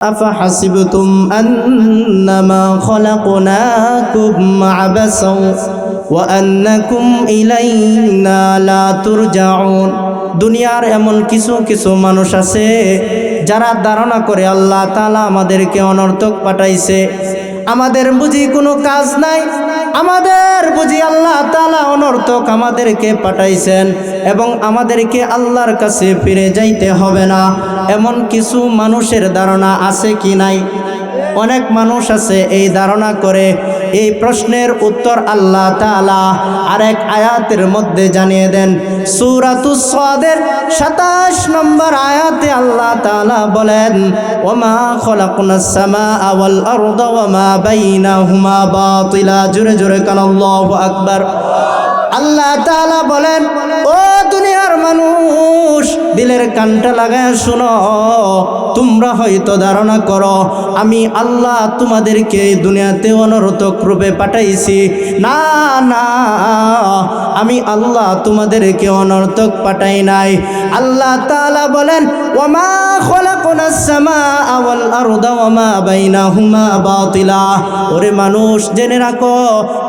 أفحسبتم أنما خلقناكم عبثا وأنكم إلينا لا ترجعون দুনিয়ার এমন কিছু কিছু মানুষ আছে যারা ধারণা করে আল্লাহ তালা আমাদেরকে অনর্থক পাঠাইছে আমাদের বুঝি কোনো কাজ নাই আমাদের বুঝি আল্লাহ তালা অনর্থক আমাদেরকে পাঠাইছেন এবং আমাদেরকে আল্লাহর কাছে ফিরে যাইতে হবে না। এমন কিছু মানুষের ধারণা আছে কি নাই? অনেক মানুষ আছে এই ধারণা করে এই প্রশ্নের উত্তর আল্লাহ তালা আরেক আয়াতের মধ্যে জানিয়ে দেন। সুরাতুসদের সাতাশ নম্বর আয়াতে আল্লাহ তালা বলেন, ওমা খলাকুনাস সামা আওয়াল আরদ ওমা আকবার। আল্লাহ তাআলা বলেন, ও দুনিয়ার মানুষ দিলের কানটা লাগায় শুনো। তোমরা হয়তো ধারণা করো, আমি আল্লাহ তোমাদেরকে দুনিয়াতে অনরতক রূপে পাঠাইছি। না না, আমি আল্লাহ তোমাদেরকে অনর্থক পাঠাই নাই। আল্লাহ তাআলা বলেন ওমা ওরে মানুষ, জেনে রাখো,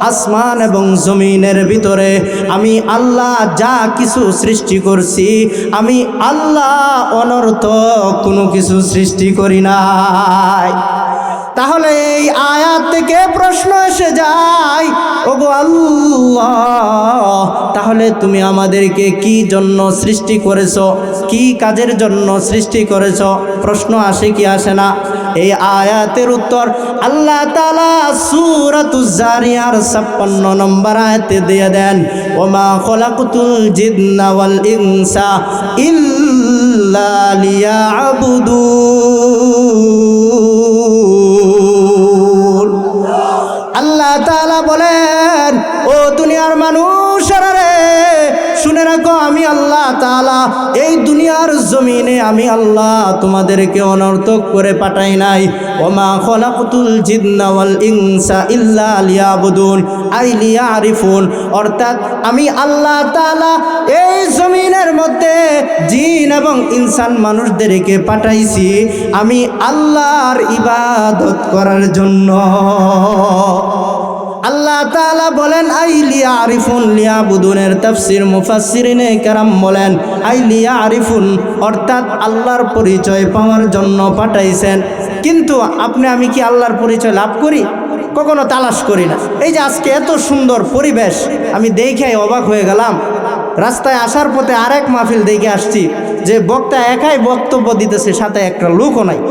আসমান এবং জমিনের ভিতরে আমি আল্লাহ যা কিছু সৃষ্টি করছি, আমি আল্লাহ অনর্থ কোনো কিছু সৃষ্টি করি নাই। তাহলে এই আয়াত থেকে প্রশ্ন এসে যায়, ওগো আল্লাহ, তাহলে তুমি আমাদেরকে কি জন্য সৃষ্টি করেছ? কি কাজের জন্য সৃষ্টি করেছ? প্রশ্ন আসে কি আসে না? এই আয়াতের উত্তর আল্লাহ তালা সুরাতুজ জারিয়ার ছাপ্পান্ন নম্বর আয়াতে দিয়ে দেন, ওমা খলাকুতুল জিন্না ওয়াল ইনসা ইল্লা লিয়াবুদুন। তাআলা, এই দুনিয়ার জমিনে আমি আল্লাহ তোমাদেরকে অনর্থক করে পাঠাই নাই। ওমা খলাকুতুল জিন্না ওয়াল ইনসা ইল্লা লিয়াবুদুন। আই লিয়ারিফুন, অর্থাৎ আমি আল্লাহ তাআলা এই জমিনের মধ্যে জিন এবং ইনসান মানুষদেরকে পাঠাইছি। আমি আল্লাহর ইবাদত করার জন্য। আল্লাহ তাআলা বলেন, আই লিয়া আরিফুন লিয়া বুদুনের তাফসির মুফাসসিরিনে কেরাম বলেন, আই লিয়া আরিফুন অর্থাৎ আল্লাহর পরিচয় পাওয়ার জন্য পাঠাইছেন। কিন্তু আপনি, আমি কি আল্লাহর পরিচয় লাভ করি? কখনো তালাশ করি না। এই যে আজকে এত সুন্দর পরিবেশ, আমি দেখে অবাক হয়ে গেলাম। রাস্তায় আসার পথে আরেক মাহফিল দেখে আসছি, যে বক্তা একাই বক্তব্য দিতেছে, সাথে একটা লোকও নাই।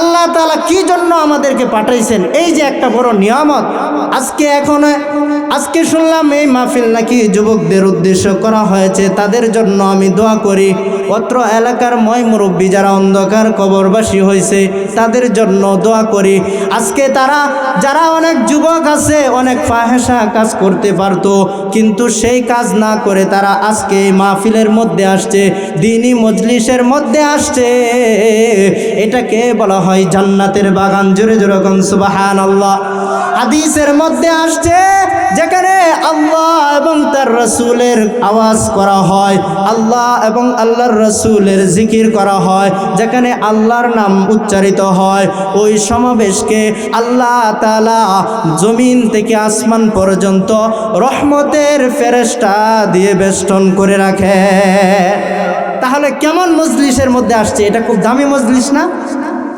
আল্লাহ তালা কি জন্য আমাদেরকে পাঠাইছেন? এই যে একটা বড় নিয়ামত। আজকে এখন, আজকে শুনলাম এই মাহফিল নাকি যুবকদের উদ্দেশ্য করা হয়েছে, তাদের জন্য আমি দোয়া করি। অত্র এলাকার ময় মুরব্বী যারা অন্ধকার কবরবাসী হয়েছে, তাদের জন্য দোয়া করি। আজকে তারা, যারা অনেক যুবক আছে, অনেক ফাহেসা কাজ করতে পারতো, কিন্তু সেই কাজ না করে তারা আজকে এই মাহফিলের মধ্যে আসছে, দিনই মজলিসের মধ্যে আসছে। এটাকে বলা হয় জান্নাতের বাগান, জোরে জোরে সুবাহান আল্লাহ হাদিসের মধ্যে আসছে, যেখানে আল্লাহ এবং তার রসুলের আওয়াজ করা হয়। আল্লাহ এবং আল্লাহর রসুলের জিকির করা হয়, যেখানে আল্লাহর নাম উচ্চারিত হয়। ওই সমাবেশকে আল্লাহ তালা জমিন থেকে আসমান পর্যন্ত রহমতের ফেরেস্টা দিয়ে বেষ্টন করে রাখে। তাহলে কেমন মজলিসের মধ্যে আসছে? এটা খুব দামি মজলিস না?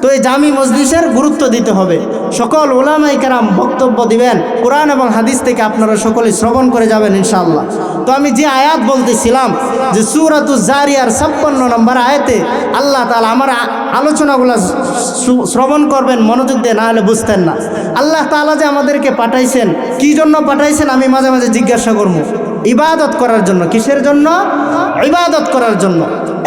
তো এই জামি মজলিসের গুরুত্ব দিতে হবে। সকল ওলামাই কেরাম বক্তব্য দিবেন, কোরআন এবং হাদিস থেকে আপনারা সকলে শ্রবণ করে যাবেন ইনশাআল্লাহ। তো আমি যে আয়াত বলতেছিলাম, যে সুরাতু জারিয়ার ছাপ্পান্ন নম্বর আয়াতে আল্লাহ তালা আমার আলোচনাগুলো শ্রবণ করবেন, মনোযোগ দিয়ে, না হলে বুঝতেন না। আল্লাহ তালা যে আমাদেরকে পাঠাইছেন, কি জন্য পাঠাইছেন আমি মাঝে মাঝে জিজ্ঞাসা করব। ইবাদত করার জন্য, কিসের জন্য? ইবাদত করার জন্য।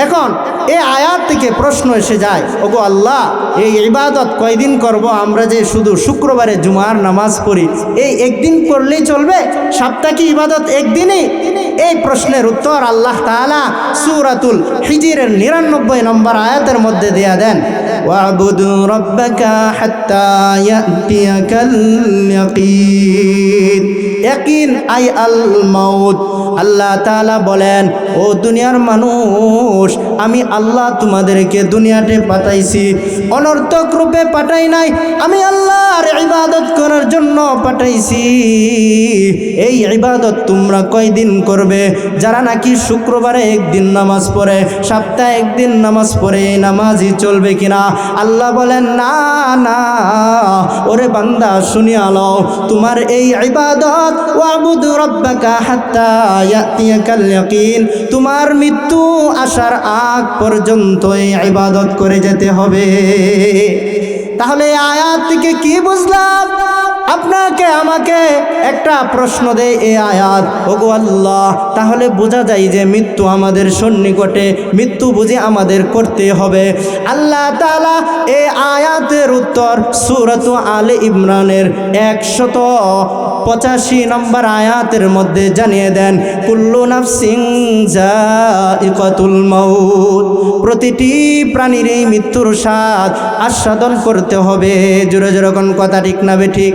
এখন এই আয়াত থেকে প্রশ্ন এসে যায়, ওগো আল্লাহ, এই ইবাদত কয়দিন করব? আমরা যে শুধু শুক্রবারে জুমার নামাজ পড়ি, এই একদিন করলেই চলবে? সাপ্তাহিক ইবাদত একদিনই? এই প্রশ্নের উত্তর আল্লাহ তাআলা সূরাতুল হিজিরের নিরানব্বই নম্বর আয়াতের মধ্যে দেয়া দেন রব্বাকা হাত্তা ইয়াতিয়াকাল ইয়াকিন ইয়াকিন আই আল মাউত আল্লাহ তাআলা বলেন, ও দুনিয়ার মানুষ, আমি আল্লাহ তোমাদেরকে দুনিয়াতে পাঠাইছি। অনর্থক রূপে পাঠাই নাই, আমি আল্লাহর ইবাদত করার জন্য পাঠাইছি। এই ইবাদত তোমরা কয়দিন করবে? যারা নাকি শুক্রবারে একদিন নামাজ পড়ে, সপ্তাহে একদিন নামাজ পড়ে, এই নামাজই চলবে কিনা? আল্লাহ বলেন, না না, ওরে বান্দা, শুনিয়া লও। তোমার এই ইবাদত, ওয়াবুদ রব্বাকা হাত্তা ইয়াতিয়াকাল ইয়াকিন। তোমার মৃত্যু আসার আগ পর্যন্ত এই ইবাদত করে যেতে হবে। তাহলে আয়াত থেকে কি বুঝলাম? আপনাকে, আমাকে একটা প্রশ্ন দেয় এ আয়াত। ওগো আল্লাহ, তাহলে বোঝা যায় যে মৃত্যু আমাদের সন্নিকটে, মৃত্যু বুঝে আমাদের করতে হবে। আল্লাহ তালা এ আয়াতের উত্তর সুরত আলে ইমরানের একশত পঁচাশি নম্বর আয়াতের মধ্যে জানিয়ে দেন, কুল্লু নাফসিং জাইকাতুল মাউত। প্রতিটি প্রাণীর এই মৃত্যুর স্বাদ আস্বাদন করতে হবে। জোরে জোরে কোন কথা ঠিক না বে ঠিক?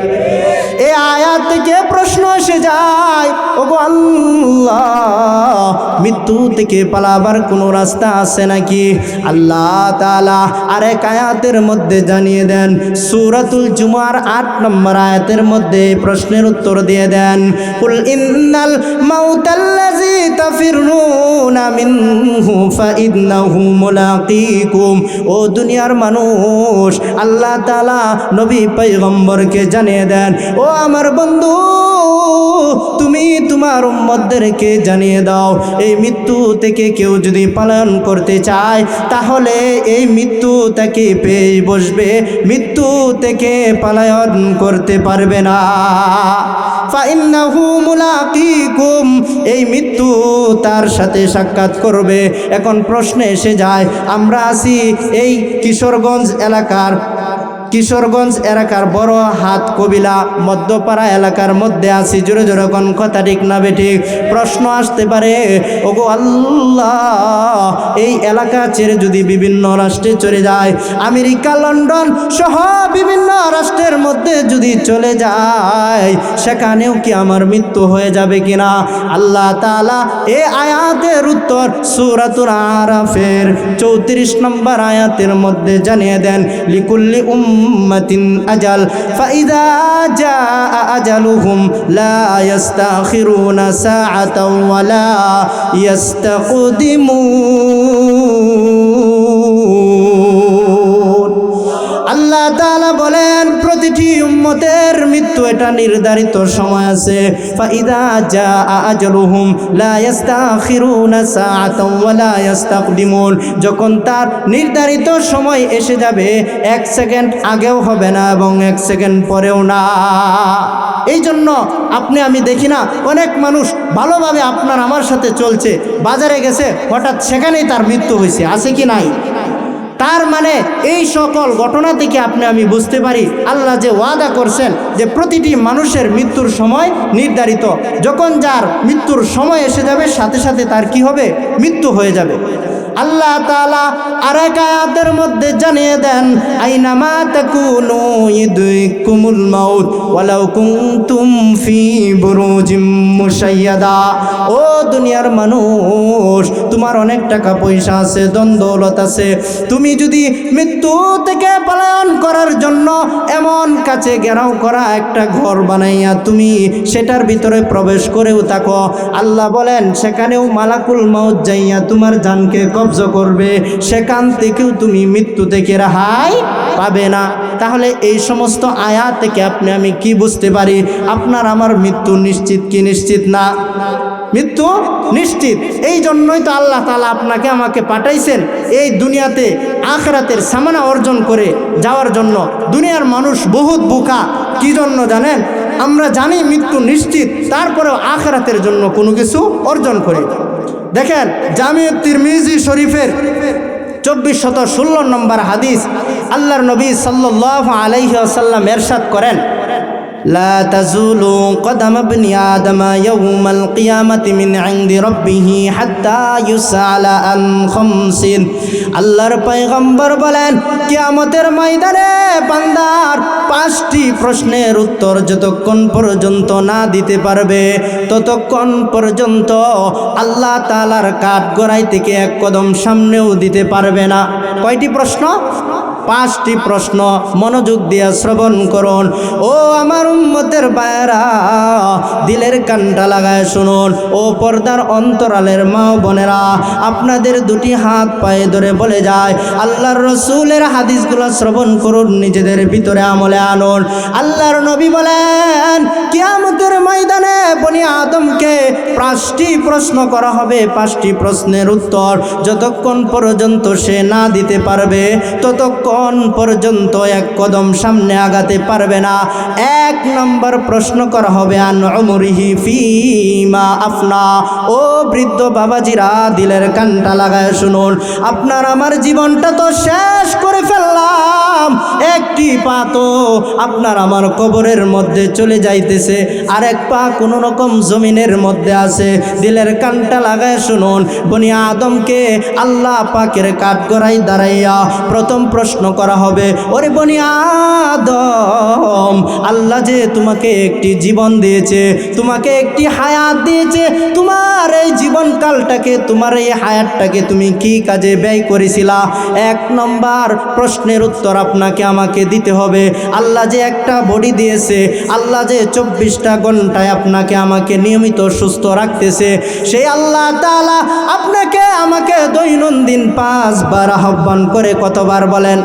এই আয়াত থেকে প্রশ্ন এসে যায়, ওগো আল্লাহ, মৃত্যু থেকে পালাবার কোনো রাস্তা আছে নাকি? আল্লাহ তাআলা আরেক আয়াতের মধ্যে জানিয়ে দেন, সূরাতুল জুমার আট নম্বর আয়াতের মধ্যে প্রশ্নের উত্তর দিয়ে দেন, কুল ইন্নাল মাউতাল্লাযী তাফিরুনা মিনহু ফাইন্নাহু মুলাকীকুম। ও দুনিয়ার মানুষ, আল্লাহ তাআলা নবী পয়গম্বরকে জানিয়ে দেন, ও আমার বন্ধু, তুমি তোমার উম্মতদেরকে জানিয়ে দাও, এই মৃত্যু থেকে কেউ যদি পালন করতে চায়, তাহলে এই মৃত্যু তাকে পেয়ে বসবে, মৃত্যু থেকে পালায়ন করতে পারবে না। এই মৃত্যু তার সাথে সাক্ষাৎ করবে। এখন প্রশ্নে এসে যায়, আমরা আছি এই কিশোরগঞ্জ এলাকার কিশোরগঞ্জ এলাকার বড় হাত কবিলা মধ্যপাড়া এলাকার মধ্যে আছি। জোরে জোরে কোন কথা ঠিক না বেঠিক প্রশ্ন আসতে পারে, ওগো আল্লাহ, এই এলাকা ছেড়ে যদি বিভিন্ন রাষ্ট্রে চলে যায়, আমেরিকা, লন্ডন সহ বিভিন্ন রাষ্ট্রের মধ্যে যদি চলে যায়, সেখানেও কি আমার মৃত্যু হয়ে যাবে কিনা? আল্লাহ তাআলা এ আয়াতের উত্তর সুরাতুর আরাফের চৌত্রিশ নম্বর আয়াতের মধ্যে জানিয়ে দেন, লিকুল্লি উম্মাতিন আজাল ফাইদা জাআ আজালুহুম লা ইস্তাখিরুনা সাআতাও ওয়ালা ইস্তাকদিমুন আল্লাহ তাআলা প্রতিটি উম্মতের মৃত্যু? এটা নির্ধারিত সময় আছে। ফাইদা জা আজলুহুম লা ইস্তাখিরুনা সাআতাও ওয়া লা ইস্তাকদিমুন যখন তার নির্ধারিত সময় এসে যাবে, এক সেকেন্ড আগেও হবে না এবং এক সেকেন্ড পরেও না। এই জন্য আপনি, আমি দেখি না, অনেক মানুষ ভালোভাবে আপনার, আমার সাথে চলছে। বাজারে গেছে, হঠাৎ সেখানেই তার মৃত্যু হয়েছে। আছে কি নাই? তার মানে এই সকল ঘটনা থেকে আপনি, আমি বুঝতে পারি, আল্লাহ যে ওয়াদা করছেন যে প্রতিটি মানুষের মৃত্যুর সময় নির্ধারিত। যখন যার মৃত্যুর সময় এসে যাবে, সাথে সাথে তার কি হবে? মৃত্যু হয়ে যাবে। আল্লাহ তাআলা আরেক আয়াতের মধ্যে জানিয়ে দেন আইনামা তাকুনু ইদরিকুমুল মাউত, ওয়ালাউ কুনতুম ফি বুরুজিম মুশাইয়াদা। ও দুনিয়ার মানুষ, তোমার অনেক টাকা পয়সা আছে দ্বন্দ্বলত আছে। তুমি যদি মৃত্যু থেকে পলায়ন করার জন্য এমন কাছে ঘেরাও করা একটা ঘর বানাইয়া তুমি সেটার ভিতরে প্রবেশ করেও থাকো। আল্লাহ বলেন, সেখানেও মালাকুল মাউত যাইয়া তোমার জানকে কবজ করবে, সেখান থেকেও তুমি মৃত্যু থেকে রেহাই পাবে না। তাহলে এই সমস্ত আয়া থেকে আপনি, আমি কি বুঝতে পারি? আপনার আমার মৃত্যু নিশ্চিত কি নিশ্চিত না? মৃত্যু নিশ্চিত। এই জন্যই তো আল্লাহ তালা আপনাকে, আমাকে পাঠাইছেন এই দুনিয়াতে আখরাতের সামানা অর্জন করে যাওয়ার জন্য। দুনিয়ার মানুষ বহুত বোকা, কি জন্য জানেন? আমরা জানি মৃত্যু নিশ্চিত, তারপরেও আখরাতের জন্য কোনো কিছু অর্জন করি। দেখেন জামিউ তিরমিজি শরীফের চব্বিশ শত ষোলো নম্বর হাদিস আল্লাহর নবী সাল্লাহ সাল্লাম এরশাদ করেন। لا تزول قدم ابن آدم يوم القيامة من عند ربه حتى يسأل عن خمس আল্লাহর পয়গম্বর বলেন কিয়ামতের ময়দানে বান্দার পাঁচটি প্রশ্নের উত্তর যতক্ষণ পর্যন্ত না দিতে পারবে ততক্ষণ পর্যন্ত আল্লাহ তালার কাঠ গড়াই থেকে এক কদম সামনেও দিতে পারবে না কয়টি প্রশ্ন পাঁচটি প্রশ্ন মনোযোগ দিয়ে শ্রবণ করুন। ও আমার উম্মতের বায়রা দিলের কানটা লাগায় শুনুন। ও পর্দার অন্তরালের মা বোনেরা, আপনাদের দুটি হাত পায়ে ধরে বলে যায়, আল্লাহর রসুলের হাদিসগুলো শ্রবণ করুন, নিজেদের ভিতরে আমলে আনুন। আল্লাহর নবী বলেন, কিয়ামতের ময়দানে বনি আদমকে পাঁচটি প্রশ্ন করা হবে। পাঁচটি প্রশ্নের উত্তর যতক্ষণ পর্যন্ত সে না দিতে পারবে, ততক্ষণ পর্যন্ত এক কদম সামনে আগাতে পারবে না। এক নম্বর প্রশ্ন করা হবে, আন ফিমা আফনা। ও বৃদ্ধ বাবাজিরা, দিলের কানটা লাগায় শুনুন। আপনার আমার জীবনটা তো শেষ করে ফেললাম। একটি পা তো আপনার আমার কবরের মধ্যে চলে যাইতেছে। আর এক পা কোনো রকম জমিনের মধ্যে আছে। দিলের কানটা লাগায় শুনুন। বনি আদমকে আল্লাহ পাকের কাঠ গড়াই দাঁড়াইয়া প্রথম প্রশ্ন করা হবে, ওরে বনি আদম, আল্লাহ যে তোমাকে একটি জীবন দিয়েছে, তোমাকে একটি হায়াত দিয়েছে, তোমার এই তোমার এই হায়াতটাকে তুমি কি কাজে ব্যয় করেছিলা? এক নম্বর প্রশ্নের উত্তর আপনাকে আমাকে দিতে হবে। আল্লাহ যে একটা বডি দিয়েছে, আল্লাহ যে চব্বিশটা ঘন্টায় আপনাকে আমাকে নিয়মিত সুস্থ রাখতেছে, সেই আল্লাহ তাআলা আপনাকে আমাকে দৈনন্দিন পাঁচবার আহ্বান করে কতবার বলেন?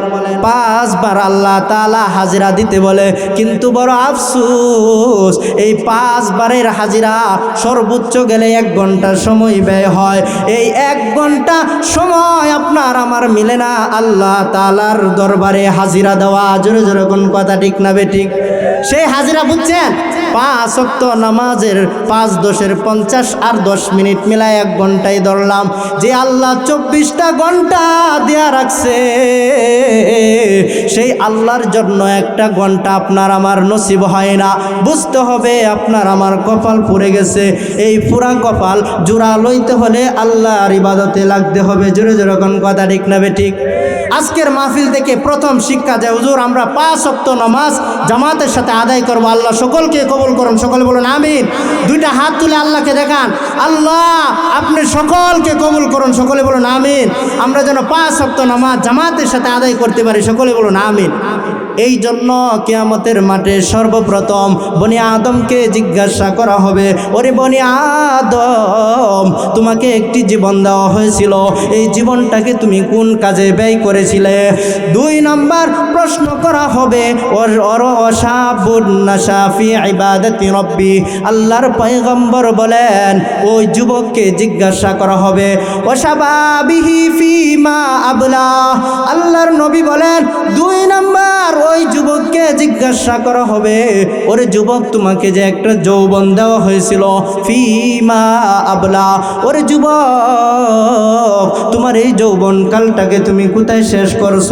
পাঁচবার আল্লাহ তাআলা হাজিরা দিতে বলে। কিন্তু বড় আফসুস, এই পাঁচবারের হাজিরা সর্বোচ্চ গেলে এক ঘণ্টা সময় হয় এই এক ঘণ্টা সময় আপনার আমার মিলে না। আল্লাহ তালার দরবারে হাজিরা দেওয়া। জোরে জোরে কোন কথা ঠিক না বে ঠিক? সেই হাজিরা বুঝছেন? পাঁচ নামাজের পাঁচ দশের পঞ্চাশ আর দশ মিনিট মিলায় এক ঘন্টায় ধরলাম। যে আল্লাহ চব্বিশটা ঘণ্টা দেয়া রাখছে, সেই আল্লাহর জন্য একটা ঘণ্টা আপনার আমার নসিব হয় না। বুঝতে হবে আপনার আমার কপাল পুড়ে গেছে। এই পুরা কপাল জোড়া লইতে হলে আল্লাহর ইবাদতে লাগতে হবে। জোরে জোরে কোন কথা ঠিক না ঠিক? আজকের মাহফিল থেকে প্রথম শিক্ষা যে, হুজুর, আমরা পাঁচ অক্ত নামাজ জামাতের সাথে আদায় করব। আল্লাহ সকলকে কবুল করুন। সকলে বলুন, আমিন। দুইটা হাত তুলে আল্লাহকে দেখান। আল্লাহ আপনি সকলকে কবুল করুন। সকলে বলুন, আমিন। আমরা যেন পাঁচ সপ্তাহ নামাজ জামাতের সাথে আদায় করতে পারি। সকলে বলুন, আমিন। এই জন্য কেয়ামতের মাঠে সর্বপ্রথম বনি আদমকে জিজ্ঞাসা করা হবে, ওরে বনি আদম, তোমাকে একটি জীবন দেওয়া হয়েছিল। এই জীবনটাকে তুমি কোন কাজে ব্যয় করেছিলে? দুই নাম্বার প্রশ্ন করা হবে, ওর অর অসাবুন্নাসাফি ইবাদতি রব্বি। আল্লাহর পয়গম্বর বলেন, ওই যুবককে জিজ্ঞাসা করা হবে, ওসাবাবিহি ফিমা আবলা? আল্লাহর নবী বলেন, দুই নাম্বার জিজ্ঞাসা করা হবে, ওরে যুবক, তোমাকে যে একটা যৌবন দেওয়া হয়েছিল, ফিমা আবলা। ওরে যুবক, তোমার এই যৌবন কালটাকে তুমি কোথায় শেষ করছ?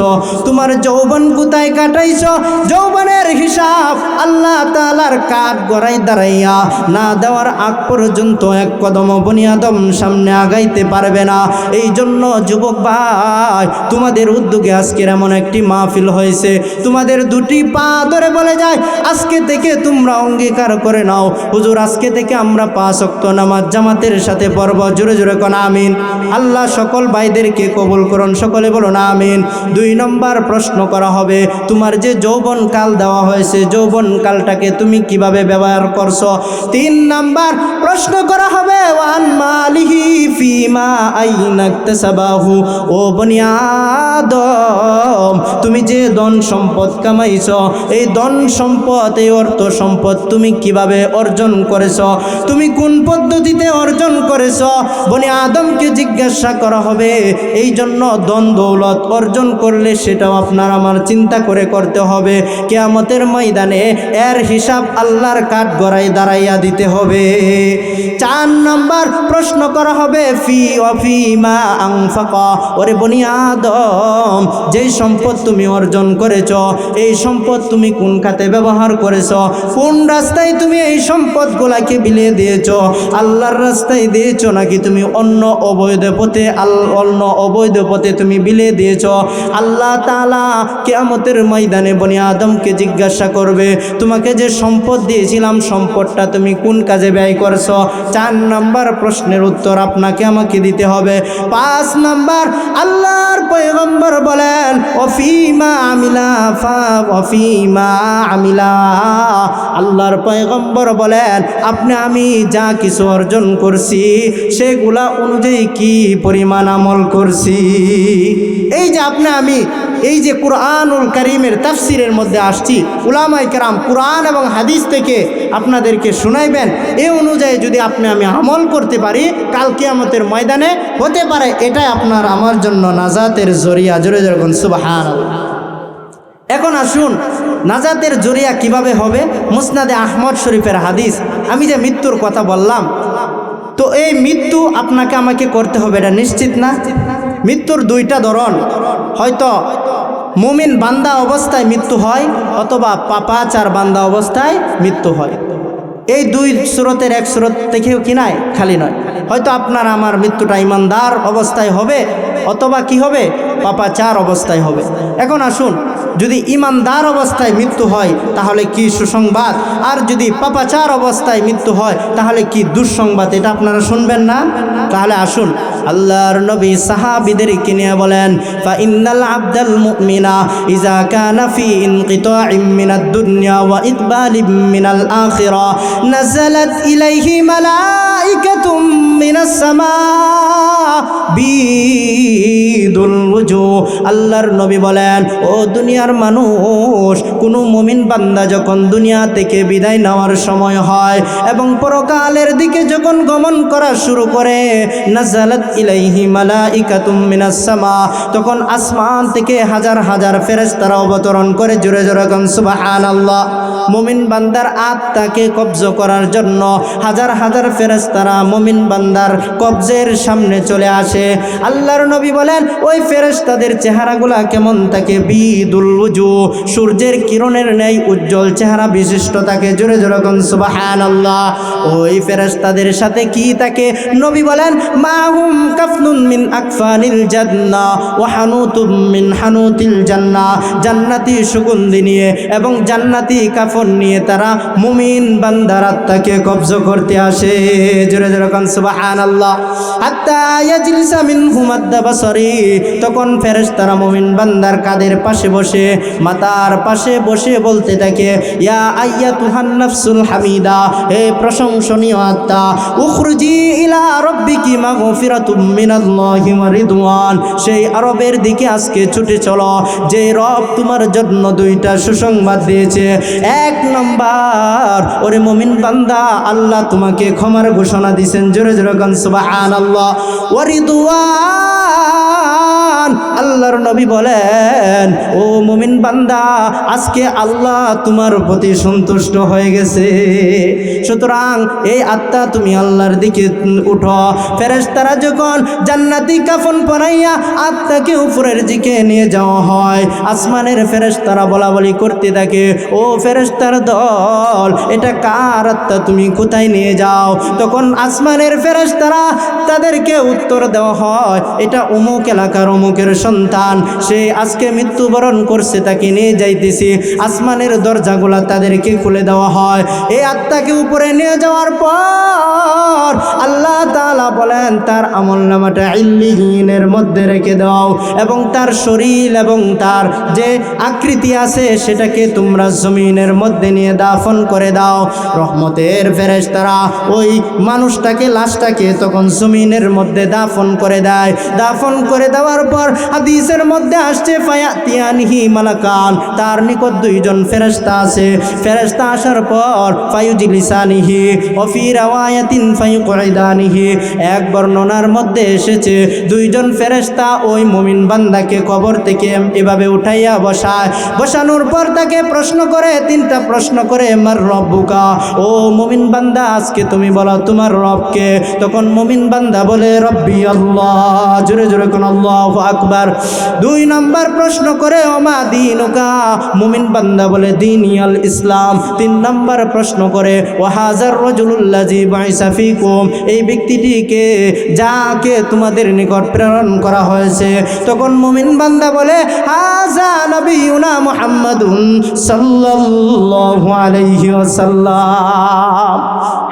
তোমার যৌবন কোথায় কাটাইছো? যৌবনের হিসাব আল্লাহ তালার কাঠ গড়াই দাঁড়াইয়া না দেওয়ার আগ পর্যন্ত এক কদম বনিয়াদম সামনে আগাইতে পারবে না। এই জন্য যুবক ভাই, তোমাদের উদ্যোগে আজকের এমন একটি মাহফিল হয়েছে। তোমাদের দুটি পা ধরে বলে যায়, আজকে থেকে তোমরা অঙ্গীকার করে নাও। হুজুর, আজকে থেকে আমরা পাঁচ অক্ত নামাজ জামাতের সাথে পর্ব জোরে জোরে কোন, আমিন। আল্লাহ সকল ভাইদেরকে কবুল করুন। সকলে বলো না আমিন। দুই নম্বর প্রশ্ন করা হবে, তোমার যে যৌবন কাল দেওয়া হয়েছে, যৌবন কালটাকে তুমি কীভাবে ব্যবহার করছ? তিন নাম্বার প্রশ্ন করা হবে, ওয়ান মালিহি ফিমা আইনাক্তাসাবাহু ও বনিয়াদম তুমি যে ধন সম্পদ কামাইছ এই ধন সম্পদ, এই অর্থ সম্পদ তুমি কীভাবে অর্জন করেছ? তুমি কোন পদ্ধতিতে অর্জন করেছ? বনি আদমকে জিজ্ঞাসা করা হবে, এই জন্য ধন দৌলত অর্জন করলে সেটাও আপনার আমার চিন্তা করে করতে হবে। কেয়ামতের ময়দানে এর হিসাব আল্লাহর কাঠ গড়াই দাঁড়াইয়া দিতে হবে। চার নম্বর প্রশ্ন করা হবে, ফি অফি মা আংফাকা ওরে বনি আদম, যেই সম্পদ তুমি অর্জন করেছ, এই সম্পদ তুমি কোন খাতে ব্যবহার করেছ? কোন রাস্তায় তুমি এই সম্পদগুলাকে বিলিয়ে দিয়েছ? আল্লাহর রাস্তায় দিয়েছ নাকি তুমি অন্য অবৈধ পথে অন্য অবৈধ পথে তুমি বিলিয়ে দিয়েছ? আল্লাহ তালা কেয়ামতের ময়দানে বনি আদমকে জিজ্ঞাসা করবে, তোমাকে যে সম্পদ দিয়েছিলাম, সম্পদটা তুমি কোন কাজে ব্যয় করছ? চার নাম্বার প্রশ্নের উত্তর আপনাকে আমাকে দিতে হবে। পাঁচ নাম্বার, আল্লাহর পয়গম্বর বলেন, অফিমা আমিলা ফা আমিলা। আল্লাহর পয়গম্বর বলেন, আপনি, আমি যা কিছু অর্জন করছি, সেগুলা অনুযায়ী কি পরিমাণ আমল করছি? এই যে আপনি, আমি এই যে কোরআনুল করিমের তাফসিরের মধ্যে আসছি উলামাই কেরাম কোরআন এবং হাদিস থেকে আপনাদেরকে শুনাইবেন। এই অনুযায়ী যদি আপনি, আমি আমল করতে পারি, কাল কিয়ামতের ময়দানে হতে পারে, এটাই আপনার আমার জন্য নাজাতের জরিয়া। জোরে যখন সুবাহান এখন আসুন, নাজাতের জরিয়া কীভাবে হবে? মুসনাদে আহমদ শরীফের হাদিস। আমি যে মৃত্যুর কথা বললাম, তো এই মৃত্যু আপনাকে আমাকে করতে হবে, এটা নিশ্চিত না? মৃত্যুর দুইটা ধরন। হয়তো মুমিন বান্দা অবস্থায় মৃত্যু হয়, অথবা পাপাচার বান্দা অবস্থায় মৃত্যু হয়। এই দুই স্রোতের এক স্রোত থেকেও কি নাই? খালি নয়। হয়তো আপনার, আমার মৃত্যুটা ইমানদার অবস্থায় হবে অথবা কি হবে? পাপাচার অবস্থায় হবে। এখন আসুন, যদি ইমানদার অবস্থায় মৃত্যু হয়, তাহলে কি সুসংবাদ? আর যদি পাপাচার অবস্থায় মৃত্যু হয়, তাহলে কি দুঃসংবাদ? এটা আপনারা শুনবেন না? তাহলে আসুন, আল্লাহর নবী সাহাবিদেরকে নিয়ে বলেন ফা ইন্নাল আবদাল মুমিনা ইজা কানা ফি ইনকিতাইম মিনাদ দুনিয়া ওয়া ইকবালিম মিনাল আখিরা। নাযালাত ইলাইহি মালাইকাতুম মিনাস সামা বিদুল আল্লাহর নবী বলেন, ও দুনিয়ার মানুষ, কোনো মুমিন বান্দা যখন দুনিয়া থেকে বিদায় নেওয়ার সময় হয় এবং পরকালের দিকে যখন গমন করা শুরু করে নাজালাত ইলাইহি তখন আসমান থেকে হাজার হাজার ফেরেশতারা অবতরণ করে জোরে জোরে গান সুবহানাল্লাহ। মুমিন বান্দার আত্মাকে কবজ করার জন্য হাজার হাজার ফেরেশতারা মুমিন বান্দার কবজের সামনে চলে আসে আল্লাহর নবী বলেন, ওই ফেরেশতাদের চেহারাগুলা কেমন থাকে? বিদুল উজু, সূর্যের কিরণের ন্যায় উজ্জ্বল চেহারা বিশিষ্ট থাকে, জোরে জোরে গান সুবহানাল্লাহ। ওই ফেরেশতাদের সাথে কি থাকে? নবী বলেন মাহুম কাফনুন মিন আকফানিল জান্নাহ ওয়া হানুতুম মিন হানুতিল জান্নাহ জান্নাতি সুগন্ধি নিয়ে এবং জান্নাতি কাফন নিয়ে তারা মুমিন বান্দার আত্মাকে কবজ করতে আসে, জোরে জোরে কান, সুবহানাল্লাহ। হাত্তা বান্দার কাদের পাশে বসে, মাতার পাশে বসে বলতে থাকে, ইয়া আইয়াতুহান নাফসুল হামিদা, হে প্রশংসনীয় আত্মা, উখরুজি ইলা সেই আরবের দিকে আজকে ছুটে চলো, যে রব তোমার জন্য দুইটা সুসংবাদ দিয়েছে। এক নম্বর, ওরে মুমিন বান্দা, আল্লাহ তোমাকে ক্ষমার ঘোষণা দিয়েছেন, জোরে জোরে গান, সুবহানাল্লাহ। ওয়া রিদওয়ান আল্লাহর নবী বলেন, ও মুমিন বান্দা, আজকে আল্লাহ তোমার প্রতি সন্তুষ্ট হয়ে গেছে। সুতরাং এই আত্মা তুমি আল্লাহর দিকে উঠো। ফেরেশতারা যখন জান্নাতি কাফন পরাইয়া আত্মাকে উপরের দিকে নিয়ে যাওয়া হয়, আসমানের ফেরেশতারা বলা বলি করতে থাকে, ও ফেরেশতার দল, এটা কার আত্মা? তুমি কোথায় নিয়ে যাও? তখন আসমানের ফেরেশতারা তাদেরকে উত্তর দেওয়া হয়, এটা অমুক এলাকার অমুকের সন্তান। সে আজকে মৃত্যুবরণ করছে, তাকে নিয়ে যাইতেছি। আসমানের দরজাগুলা তাদেরকে খুলে দেওয়া হয়। এই আত্মাকে উপরে নিয়ে যাওয়ার পর আল্লাহ তালা বলেন, তার আমল নামাটা ইল্লিহীনের মধ্যে রেখে দাও এবং তার শরীর এবং তার যে আকৃতি আছে, সেটাকে তোমরা জমিনের মধ্যে নিয়ে দাফন করে দাও। রহমতের ফেরেশতারা ওই মানুষটাকে, লাশটাকে তখন জমিনের মধ্যে দাফন করে দেয়। দাফন করে দেওয়ার পর হাদিসের মধ্যে আসছে, ফায়াতিয়ানহি মালাকান, তার নিকট দুইজন ফেরেশতা আছে। ফেরেশতা আসার পর ফায়ুজিলিসানিহি অফি রাওয়ায়াতিন ফায়ুকঈদানিহি, এক বর্ণনার মধ্যে এসেছে, দুইজন ফেরেশতা ওই মুমিন বান্দাকে কবর থেকে এভাবে উঠাইয়া বসায়। বসানোর পর তাকে প্রশ্ন করে, তিনটা প্রশ্ন করে আমার রব্বুকা, ও মুমিন বান্দা, আজকে তুমি বলো তোমার রবকে। তখন মুমিন বান্দা বলে, রব্বি আল্লাহ, জোরে জোরে কোন আল্লাহ আকবার। দুই নম্বর প্রশ্ন করে, ওমা দিনুকা? মুমিন বান্দা বলে দিন ইয়াল ইসলাম। তিন নম্বর প্রশ্ন করে, ওয়াহাজার রজুল্লাজি বাইসা ফিকুম? এই ব্যক্তিটিকে যাকে তোমাদের নিকট প্রেরণ করা হয়েছে, তখন মুমিন বান্দা বলে, হাজা সাল্লাল্লাহু আলাইহি ওয়াসাল্লাম।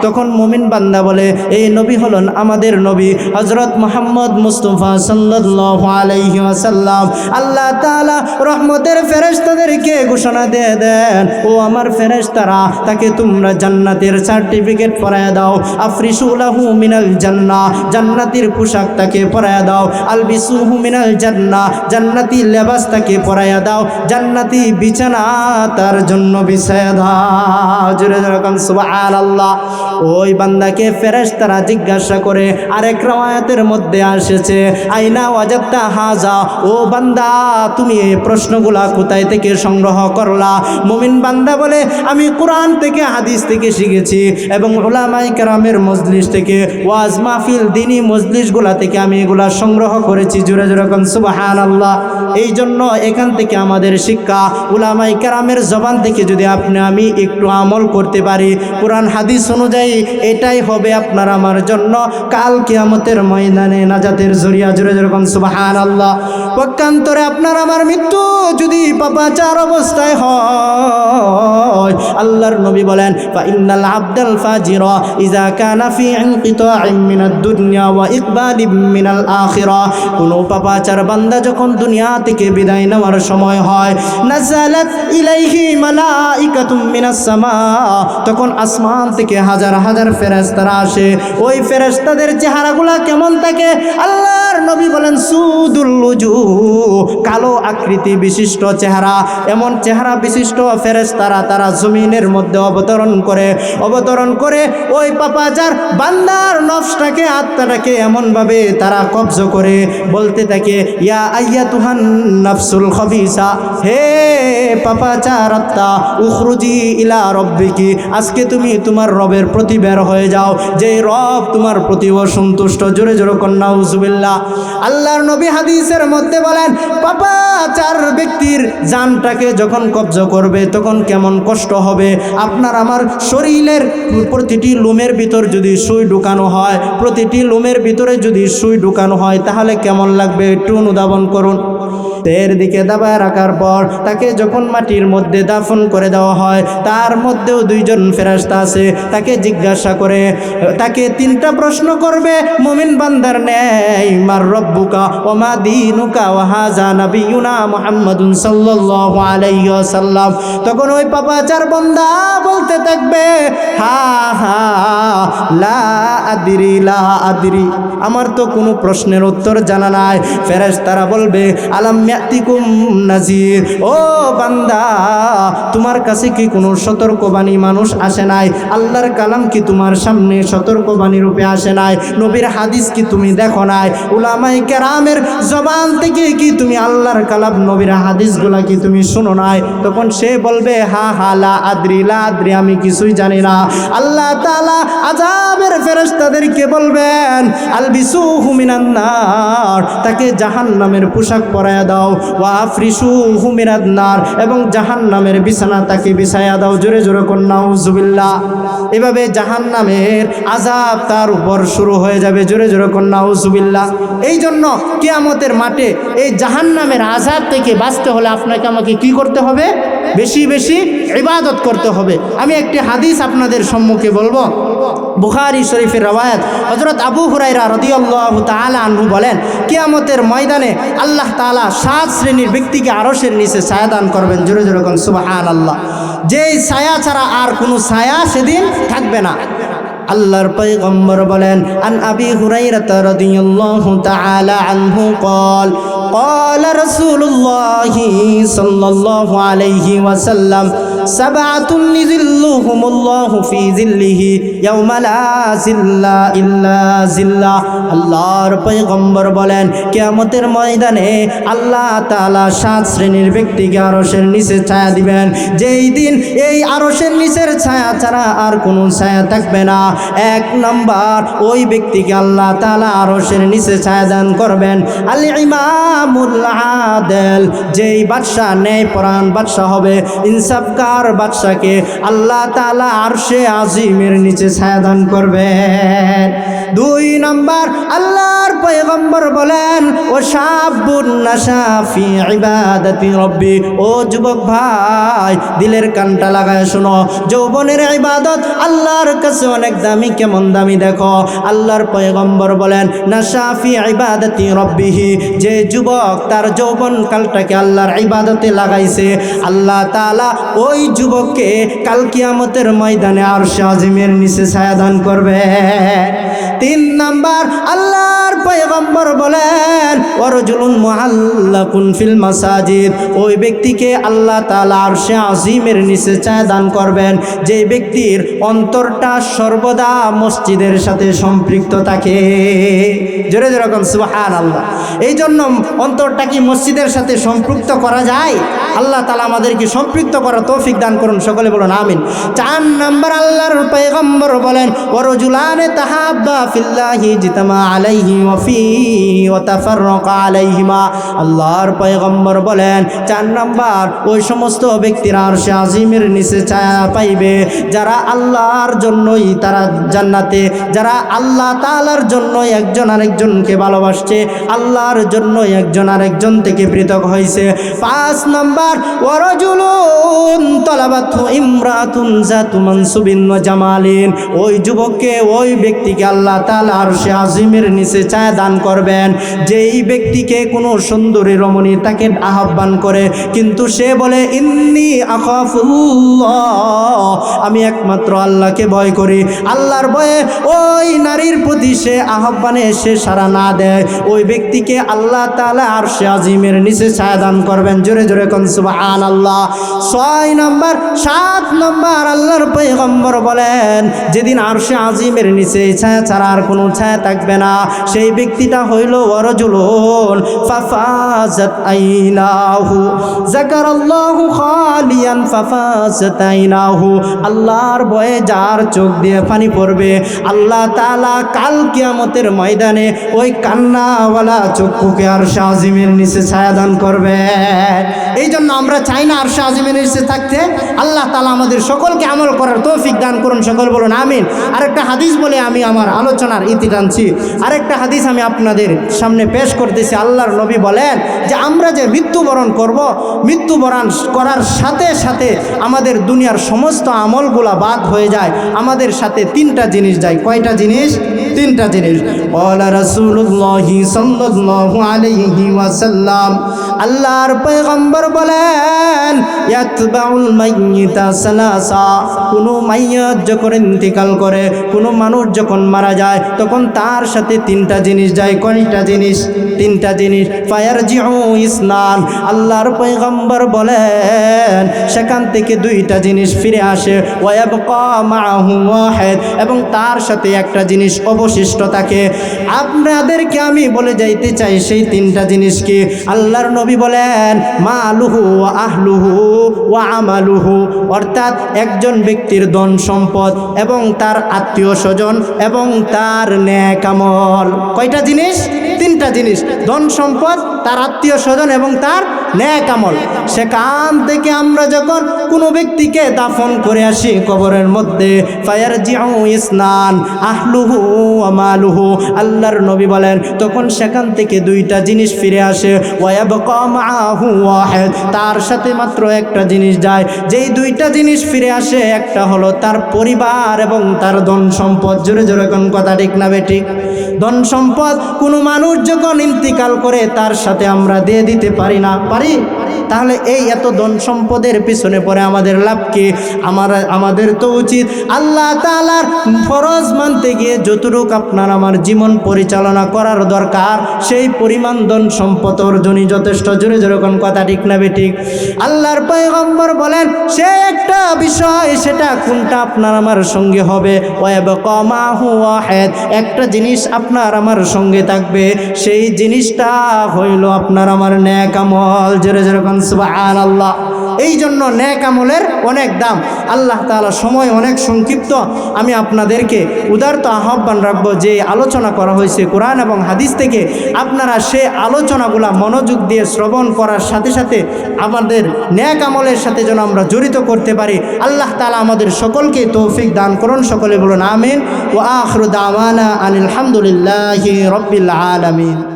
তখন মুমিন বান্দা বলে, এই নবী হলেন আমাদের নবী হজরত মোহাম্মদ মুস্তফা আলাইহি ওয়াসাল্লাম, আল্লাহ তাআলা রহমতের ফেরেশতাদেরকে ঘোষণা দিয়ে দেন, ও আমার ফেরেশতারা, তাকে তোমরা জান্নাতের সার্টিফিকেট পরায় দাও, আফরিসুলাহু মিনাল জান্নাহ জান্নাতের পোশাক তাকে পরায় দাও, আলবিসুহু মিনাল জান্নাহ জান্নাতি লেবাস তাকে পরায়া দাও, জান্নাতি বিছানা তার জন্য বিছায়া দাও। জোরে যেরকম সুবহানাল্লাহ। ওই বান্দাকে ফেরেশতারা জিজ্ঞাসা করে, আরেক রাওয়ায়াতের মধ্যে আসেছে, আইনা ওয়াজাত্তা হাজা, ও বান্দা, তুমি এই প্রশ্নগুলা কোথায় থেকে সংগ্রহ করলা? মুমিন বান্দা বলে, আমি কোরআন থেকে, হাদিস থেকে শিখেছি এবং ওলামাই কেরামের মজলিস থেকে, ওয়াজ মাহফিল, দিনী মজলিসগুলা থেকে আমি এগুলা সংগ্রহ করেছি। জোরে যেরকম সুবাহান আল্লাহ এই জন্য এখান থেকে আমাদের শিক্ষা উলামাই কেরামের জবান থেকে যদি আপনি, আমি একটু আমল করতে পারি, কোরআন, হাদিস অনুযায়ী এটাই হবে আপনার আমার জন্য। কাল কিয়ামতের ময়দানে নাজাতের জরিয়া, জোরে যেরকম সুবাহান আল্লাহ পক্ষান্তরে আপনার আমার মৃত্যু যদি পাপাচার অবস্থায় হয়, আল্লাহর নবী বলেন ফাইনাল আব্দাল ফাজিরা ইজা কানা ফি মিনাদ দুনিয়া ওয়া মিনাল আখিরা। বান্দা যখন দুনিয়া থেকে বিদায় নেওয়ার সময় হয়, নাজালাত ইলাইহি মালাইকাতুম মিনাস সামা। তখন আসমান থেকে হাজার হাজার ফেরেশতারা আসে। ওই ফেরেশতাদের চেহারাগুলা কেমন থাকে? আল্লাহর নবী বলেন সুদুল্লুজু কালো আকৃতি বিশিষ্ট চেহারা, এমন চেহারা বিশিষ্ট ফেরেশতারা তারা তারা জমিনের মধ্যে অবতরণ করে অবতরণ করে ওই পাপাচার বান্দার নফসটাকে, আত্মাটাকে এমনভাবে তারা কবজ করে, বলতে থাকে, ইয়া আইয়া তুহান নফসুল খবিসা, হে পাপাচার আত্মা, উখরুজি ইলা রব্বিকি, আজকে তুমি তোমার রবের প্রতি বের হয়ে যাও যে রব তোমার প্রতি অসন্তুষ্ট। জোরে জোরে কন্যা উজুবিল্লা আল্লাহর নবী হাদিসের মধ্যে বলেন পাপাচার ব্যক্তির জানটাকে যখন কব্জ করবে, তখন কেমন কষ্ট হবে? আপনার আমার শরীরের প্রতিটি লুমের ভিতর যদি সুই ঢুকানো হয়, প্রতিটি লুমের ভিতরে যদি সুই ঢুকানো হয়, তাহলে কেমন লাগবে? একটু অনুধাবন করুন। তের দিকে দাবায় রাখার পর তাকে যখন মাটির মধ্যে দাফন করে দেওয়া হয়, তার মধ্যেও দুইজন ফেরাস্তা আছে। তাকে জিজ্ঞাসা করে, তাকে তিনটা প্রশ্ন করবে, মুমিন বান্দার নেই মার রব্বুকা, ওমা দিনুকা ওয়াহাজা নবিয়ুনা মুহাম্মাদুন সাল্লাল্লাহু আলাইহি ওয়াসাল্লাম। তখন ওই পাপাচার বান্দা বলতে থাকবে, হা হা, লা আদরি লা আদরি। আমার তো কোনো প্রশ্নের উত্তর জানা নাই। ফেরেশতারা বলবে, আলাম ইয়াতিকুম নাজির। ও বান্দা, তোমার কাছে কি কোনো সতর্কবাণী মানুষ আসে নাই? আল্লাহর কালাম কি তোমার সামনে সতর্কবাণী রূপে আসে নাই? নবীর হাদিস কি তুমি দেখো নাই? উলামাই কেরামের জবান থেকে কি তুমি আল্লাহর কালাম, নবীর হাদিসগুলা কি তুমি শোনো নাই? তখন সে বলবে, হা হা, লা আদ্রি লা আদ্রি, আমি কিছুই জানি না। আল্লাহ তাআলা আজাবের ফেরেশতাদেরকে বলবেন, আলবিসুহু মিনান নার তাকে জাহান্নামের পোশাক পরায়া দাও। ওয়া আফরিসুহু হুমিরাদ নার, এবং জাহান্নামের বিছানা তাকে বিছায়া দাও, জোরে জোরে কন্যা উজুবিল্লাহ এভাবে জাহান্নামের আজাব তার উপর শুরু হয়ে যাবে, জোরে জোরে কন্যা উজুবিল্লাহ এই জন্য কেয়ামতের মাঠে এই জাহান্নামের আজাব থেকে বাঁচতে হলে আপনাকে আমাকে কি করতে হবে? বেশি বেশি ইবাদত করতে হবে। আমি একটি হাদিস আপনাদের সম্মুখে বলব। বুখারি শরীফের রবায়াত হজরত আবু হুরাইরা রদিয়াল্লাহ তালা আনহু বলেন, কিয়ামতের ময়দানে আল্লাহ তালা সাত শ্রেণির ব্যক্তিকে আরশের নিচে ছায়াদান করবেন। জোরে জোরে কোন সুবাহান আল্লাহ যেই ছায়া ছাড়া আর কোনো ছায়া সেদিন থাকবে না। আল্লাহর পয়গম্বর বলেন আন আবি হুরাইরাতা রাদিয়াল্লাহু তাআলা আনহু قال قال رسول الله صلى الله عليه وسلم সাবাতুন নিজিল্লুহুমুল্লাহু ফি জিল্লিহি ইয়াউমা লা জিল্লা ইল্লা জিল্লা আল্লাহর পয়গম্বর বলেন, কিয়ামতের ময়দানে আল্লাহ তাআলা সাত শ্রেণির ব্যক্তিকে আরশের নিচে ছায়া দিবেন। যেই দিন এই আরশের নিচের ছায়া ছাড়া আর কোনো ছায়া থাকবে না। এক নাম্বার, ওই ব্যক্তিকে আল্লাহ তাআলা আরশের নিচে ছায়া দান করবেন। আল ইমামুল আদেল, যেই বাদশাহ ন্যায় পরাণ বাদশাহ হবে। ইনসাফকার বাদশাকে আল্লাহ তাআলা আরশে আজিমের নিচে ছায়া দান করবেন। দুই নম্বর আল্লাহর পয়গম্বর বলেন, ও সাবুন নাশাফি ইবাদাতি রব্বি। ও যুবক ভাই, দিলের কানটা লাগায় শোনো। যৌবনের ইবাদত আল্লাহর কাছে অনেক দামি, কেমন দামি দেখো। আল্লাহর পয়গম্বর বলেন নাশাফি ইবাদাতি রব্বিহি। যে যুবক তার যৌবন কালটাকে আল্লাহর ইবাদতে লাগাইছে, আল্লাহ তাআলা ওই যুবককে কাল কিয়ামতের ময়দানে আর আজিমের নিচে ছায়া দান করবে। তিন নাম্বার আল্লাহর পয়গম্বর বলেন ওরজুলুন মুআল্লাকুন ফিল মাসাজিদ। ওই ব্যক্তিকে আল্লাহ তাআলা আরশে আজিমের নিচে ছায়া দান করবেন। যে ব্যক্তির অন্তরটা সর্বদা মসজিদের সাথে সম্পৃক্ত থাকে। জোরে যেরকম সুবহান আল্লাহ এই জন্য অন্তরটা কি মসজিদের সাথে সম্পৃক্ত করা যায়? আল্লাহ তালা আমাদেরকে সম্পৃক্ত করা তৌফিক দান করুন, সকলে বলুন, আমিন। চার নাম্বার আল্লাহর পয়গম্বর বলেন ওরজুলানে তাহাব্বা ফিল্লাহি জিতামা আলাইহি ওয়া তাফাররাকা আলাইহিমা। আল্লাহর পয়গম্বর বলেন, চার নাম্বার, ওই সমস্ত ব্যক্তিরা আরশে আজিমের নিচে ছায়া পাইবে, যারা আল্লাহর জন্যই তারা জান্নাতে, যারা আল্লাহ তাআলার জন্য একজন আরেকজনকে ভালোবাসছে, আল্লাহর জন্য একজন আরেকজন থেকে পৃথক হয়েছে পাঁচ নাম্বার ওয়ারজুলুন তলাবাতু ইমরাতুন জাতু মানসুবিন ওয়া জামালিন। ওই যুবককে, ওই ব্যক্তিকে আল্লাহ তাআলা আরশে আজিমের নিচে ছায়া দান করবেন। যেই ব্যক্তিকে কোনো সুন্দরী রমণী তাকে আহ্বান করে, কিন্তু সে বলে, ইন্নি আমি একমাত্র আল্লাহকে ভয় করি। আল্লাহর ভয়ে ওই নারীর প্রতি সে আহ্বানে সে সারা না দেয়। ওই ব্যক্তিকে আল্লাহ তাআলা আরশে আজিমের নিচে ছায়া দান করবেন। জোরে জোরে কোন সুবহান আল্লাহ ছয় নম্বর, সাত নম্বর আল্লাহর পয়গম্বর বলেন, যেদিন আর সে আজিমের নিচে ছায়া ছাড়া আর কোনো ছায়া থাকবে না। সেই ব্যক্তিটা হইল ওয়ারজুলুন, ফাফাজাত আইনাহু। যাকারাল্লাহু খালিয়ান, ফাফাজাত আইনাহু। আল্লাহর ভয়ে যার চোখ দিয়ে পানি পড়বে, আল্লাহ তাআলা কাল কিয়ামতের ময়দানে ওই কান্নাওয়ালা চক্ষুকে আর শাহিমের নিচে ছায়া দান করবে। এই জন্য আমরা চাই না আর শাহিমের নিচে থাকতে। আল্লাহ তালা আমাদের সকলকে আমল করার তৌফিক দান করুন, সকল বলুন আমিন। আরেকটা হাদিস বলে আমি আমার আলোচনার ইতি টানছি। আরেকটা হাদিস আমি আপনাদের সামনে পেশ করতেছি। আল্লাহর নবী বলেন যে, আমরা যে মৃত্যুবরণ করব, মৃত্যুবরণ করার সাথে সাথে আমাদের দুনিয়ার সমস্ত আমলগুলা বাদ হয়ে যায়। আমাদের সাথে তিনটা জিনিস যায়। কয়টা জিনিস? তিনটা জিনিস। আল্লাহর পয়গম্বর বলেন কোন মাইয়াত যখন ইন্তিকাল করে, কোন মানুষ যখন মারা যায়, তখন তার সাথে তিনটা জিনিস যায়, কয়টা জিনিস? তিনটা জিনিস। ফায়ার জিউ ইসনান আল্লাহর পয়গম্বর বলেন, সেখান থেকে দুইটা জিনিস ফিরে আসে ওয়াবকা মাহু ওয়াহিদ, এবং তার সাথে একটা জিনিস অবশিষ্ট থাকে। আপনাদেরকে আমি বলে যাইতে চাই, সেই তিনটা জিনিস কি? আল্লাহর নবী বলেন মা আলুহু আহলুহু ও আমালুহু। অর্থাৎ একজন ব্যক্তির ধন সম্পদ এবং তার আত্মীয় স্বজন এবং তার ন্যাকামল কয়টা জিনিস? তিনটা জিনিস। ধন সম্পদ, তার আত্মীয় স্বজন এবং তার ন্যাক আমল। সেখান থেকে আমরা যখন কোনো ব্যক্তিকে দাফন করে আসি কবরের মধ্যে ফায়ার জিউ ইসনান আহলুহু আমালুহু আল্লাহর নবী বলেন, তখন সেখান থেকে দুইটা জিনিস ফিরে আসে ওয়াবকা মাহু ওয়াহিদ। তার সাথে মাত্র একটা জিনিস যায়। যেই দুইটা জিনিস ফিরে আসে, একটা হলো তার পরিবার এবং তার ধন সম্পদ। জোরে জোরে কোন কথা ঠিক না বেঠিক ধন সম্পদ কোনো মানুষ যখন ইন্তিকাল করে তার সাথে আমরা দিয়ে দিতে পারি না পারি? তাহলে এই এত ধন সম্পদের পিছনে পরে আমাদের লাভ কি? আমার, আমাদের তো উচিত আল্লাহ তালার ফরজ মানতে গিয়ে যতটুকু আপনার আমার জীবন পরিচালনা করার দরকার, সেই পরিমাণ ধন সম্পদ অর্জনই যথেষ্ট। জোরে জোরে কোন কথা ঠিক না বেঠিক? আল্লাহর পয়গম্বর বলেন, সে একটা বিষয়, সেটা কোনটা আপনার আমার সঙ্গে হবে? একটা জিনিস আপনার আমার সঙ্গে থাকবে, সেই জিনিসটা হইল আপনার আমার ন্যাক আমল। জোরে সুবহানাল্লাহ। এই জন্য ন্যাক আমলের অনেক দাম। আল্লাহ তাআলা সময় অনেক সংক্ষিপ্ত। আমি আপনাদেরকে উদারত আহ্বান রাখব, যে আলোচনা করা হয়েছে কোরআন এবং হাদিস থেকে, আপনারা সে আলোচনাগুলা মনোযোগ দিয়ে শ্রবণ করার সাথে সাথে আমাদের ন্যাক আমলের সাথে যেন আমরা জড়িত করতে পারি। আল্লাহ তালা আমাদের সকলকে তৌফিক দান করুন। সকলে বলুন, আমিন। ও আখরুদ আওয়ানা আনিল হামদুলিল্লাহ রব্বিল আলমিন।